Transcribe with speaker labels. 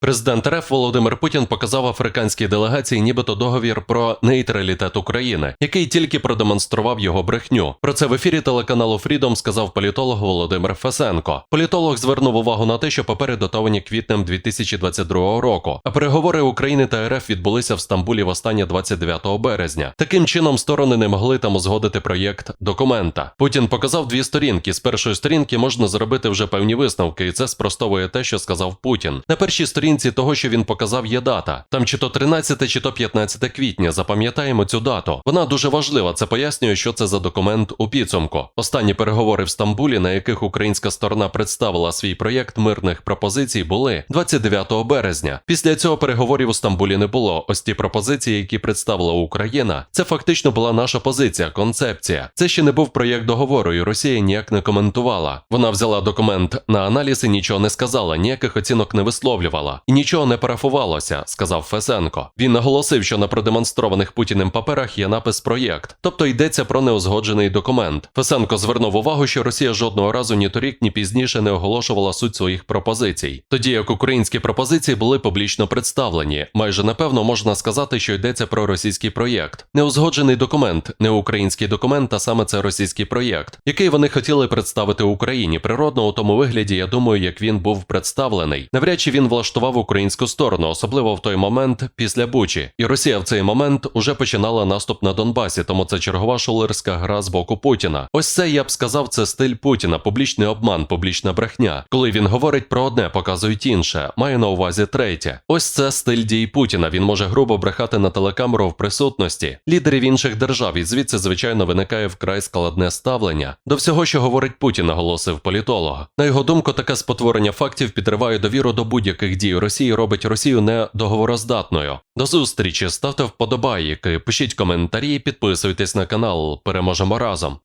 Speaker 1: Президент РФ Володимир Путін показав африканській делегації нібито договір про нейтралітет України, який тільки продемонстрував його брехню. Про це в ефірі телеканалу Фрідом сказав політолог Володимир Фесенко. Політолог звернув увагу на те, що папери датовані квітнем 2022 року, а переговори України та РФ відбулися в Стамбулі востаннє 29 березня. Таким чином сторони не могли там узгодити проєкт документа. Путін показав дві сторінки. З першої сторінки можна зробити вже певні висновки, і це спростовує те, що сказав Путін. На першій сторінці того, що він показав, є дата. Там чи то 13, чи то 15 квітня. Запам'ятаємо цю дату. Вона дуже важлива. Це пояснює, що це за документ у підсумку. Останні переговори в Стамбулі, на яких українська сторона представила свій проєкт мирних пропозицій, були 29 березня. Після цього переговорів у Стамбулі не було. Ось ті пропозиції, які представила Україна, це фактично була наша позиція, концепція. Це ще не був проєкт договору, і Росія ніяк не коментувала. Вона взяла документ на аналіз і нічого не сказала, ніяких оцінок не висловлювала. І нічого не парафувалося, сказав Фесенко. Він наголосив, що на продемонстрованих Путіним паперах є напис проєкт, тобто йдеться про неузгоджений документ. Фесенко звернув увагу, що Росія жодного разу ні торік, ні пізніше не оголошувала суть своїх пропозицій. Тоді як українські пропозиції були публічно представлені, майже напевно можна сказати, що йдеться про російський проєкт. Неузгоджений документ, не український документ, а саме це російський проєкт, який вони хотіли представити Україні. Природно у тому вигляді, я думаю, як він був представлений. Навряд чи він влаштував українську сторону, особливо в той момент після Бучі. І Росія в цей момент уже починала наступ на Донбасі, тому це чергова шулерська гра з боку Путіна. Ось це я б сказав, це стиль Путіна, публічний обман, публічна брехня. Коли він говорить про одне, показують інше. Маю на увазі третє. Ось це стиль дій Путіна. Він може грубо брехати на телекамеру в присутності лідерів інших держав, і звідси, звичайно, виникає вкрай складне ставлення до всього, що говорить Путін, наголосив політолог. На його думку, таке спотворення фактів підриває довіру до будь-яких дій Росії, робить Росію недоговороздатною. До зустрічі, ставте вподобайки, пишіть коментарі, підписуйтесь на канал. Переможемо разом.